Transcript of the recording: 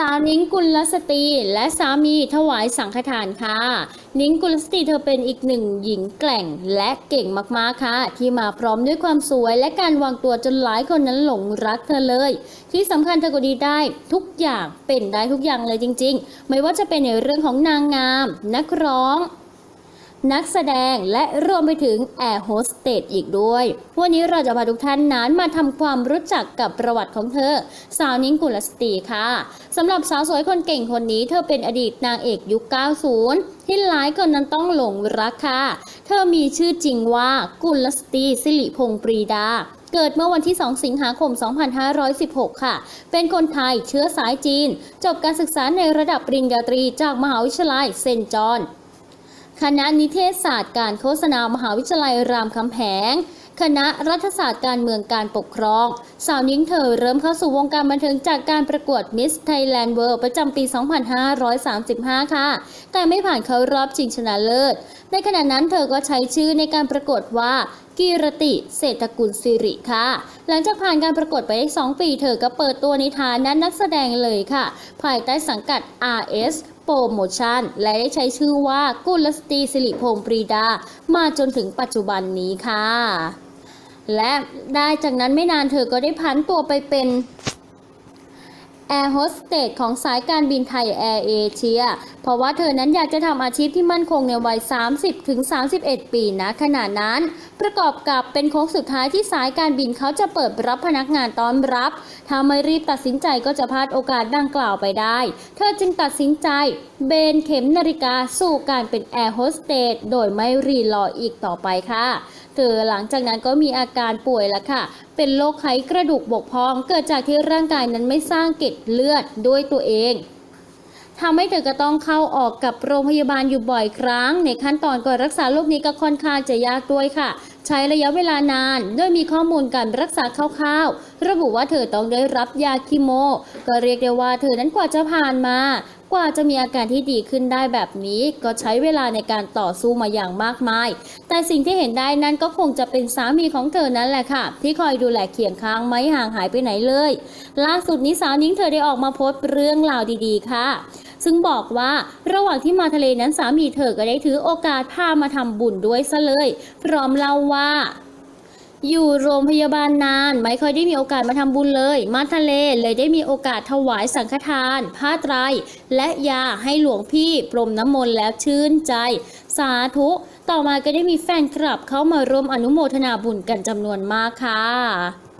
สาวนิ้งกุลสตรีและสามีถวายสังฆทานค่ะ นิ้งกุลสตรีเธอเป็นอีกหนึ่งหญิงแกร่งและเก่งมากๆค่ะ ที่มาพร้อมด้วยความสวยและการวางตัวจนหลายคนนั้นหลงรักเธอเลย ที่สำคัญเธอก็ดีได้ทุกอย่างเป็นได้ทุกอย่างเลยจริง ๆ ไม่ว่าจะเป็นในเรื่องของนางงาม นักร้อง นักแสดงและรวมไปถึงแอร์โฮสเตสอีกด้วย วันนี้เราจะพาทุกท่านนั้นมาทำความรู้จักกับประวัติของเธอ สาวนิ้งกุลสตรีค่ะสำหรับสาวสวยคนเก่งคนนี้ เธอเป็นอดีตนางเอกยุค 90 ที่หลายคนนั้นต้องหลงรักค่ะ เธอมีชื่อจริงว่ากุลสตรีสิริพงษ์ปรีดาเกิดเมื่อวันที่ 2 สิงหาคม 2516 ค่ะ เป็นคนไทยเชื้อสายจีน จบการศึกษาในระดับปริญญาตรีจากมหาวิทยาลัยเซนจอน คณะนิเทศศาสตร์การโฆษณามหาวิทยาลัยรามคำแหง คณะรัฐศาสตร์การเมืองการปกครอง สาวนิ้งเธอเริ่มเข้าสู่วงการบันเทิงจากการประกวด Miss Thailand World ประจำปี 2535 ค่ะ แต่ไม่ผ่านเข้ารอบชิงชนะเลิศ ในขณะนั้นเธอก็ใช้ชื่อในการประกวดว่ากีรติ เศรษฐกุลสิริค่ะ หลังจากผ่านการประกวดไปได้ 2 ปี เธอก็เปิดตัวในฐานะนักแสดงเลยค่ะ ภายใต้สังกัด RS โปรโมชั่น และได้ใช้ชื่อว่ากุลสตรีสิริพงศ์ปรีดา มาจนถึงปัจจุบันนี้ค่ะ และได้จากนั้นไม่นานเธอก็ได้พันตัวไปเป็น แอร์โฮสเตสของสายการบินไทยแอร์เอเชีย เพราะว่าเธอนั้นอยากจะทำอาชีพที่มั่นคงในวัย 30ถึง31 ปีนะขณะนั้น ประกอบกับเป็นโค้งสุดท้ายที่สายการบินเขาจะเปิดรับพนักงานต้อนรับ ถ้าไม่รีบตัดสินใจก็จะพลาดโอกาสดังกล่าวไปได้ เธอจึงตัดสินใจเบนเข็มนาฬิกาสู่การเป็นแอร์โฮสเตสโดยไม่รีรออีกต่อไปค่ะ เธอหลังจากนั้นก็มีอาการป่วยแล้วค่ะ เป็นโรคไขกระดูกบกพร่อง เกิดจากที่ร่างกายนั้นไม่สร้างเกล็ดเลือดด้วยตัวเองทำให้เธอก็ต้องเข้าออกกับโรงพยาบาลอยู่บ่อยครั้ง ในขั้นตอนการรักษาโรคนี้ก็ค่อนข้างจะยากด้วยค่ะ ใช้ระยะเวลานาน โดยมีข้อมูลการรักษาคร่าวๆ ระบุว่าเธอต้องได้รับยาคีโม ก็เรียกได้ว่าเธอนั้นกว่าจะผ่านมา กว่าจะมีอาการที่ดีขึ้นได้แบบนี้ ก็ใช้เวลาในการต่อสู้มาอย่างมากมาย แต่สิ่งที่เห็นได้นั้นก็คงจะเป็นสามีของเธอนั่นแหละค่ะ ที่คอยดูแลเคียงข้างไม่ห่างหายไปไหนเลย ล่าสุดนี้สาวนิ้งเธอได้ออกมาโพสต์เรื่องราวดีๆค่ะ ซึ่งบอกว่าระหว่างที่มาทะเลนั้นสามีเธอก็ได้ถือโอกาสพามาทำบุญด้วยซะเลย พร้อมเล่าว่าอยู่โรงพยาบาลนาน ไม่ค่อยได้มีโอกาสมาทำบุญเลย มาทะเลเลยได้มีโอกาสถวายสังฆทาน ผ้าไตร และยาให้หลวงพี่พรมน้ำมนต์แล้วชื่นใจ สาธุ ต่อมาก็ได้มีแฟนคลับเข้ามาร่วมอนุโมทนาบุญกันจำนวนมากค่ะ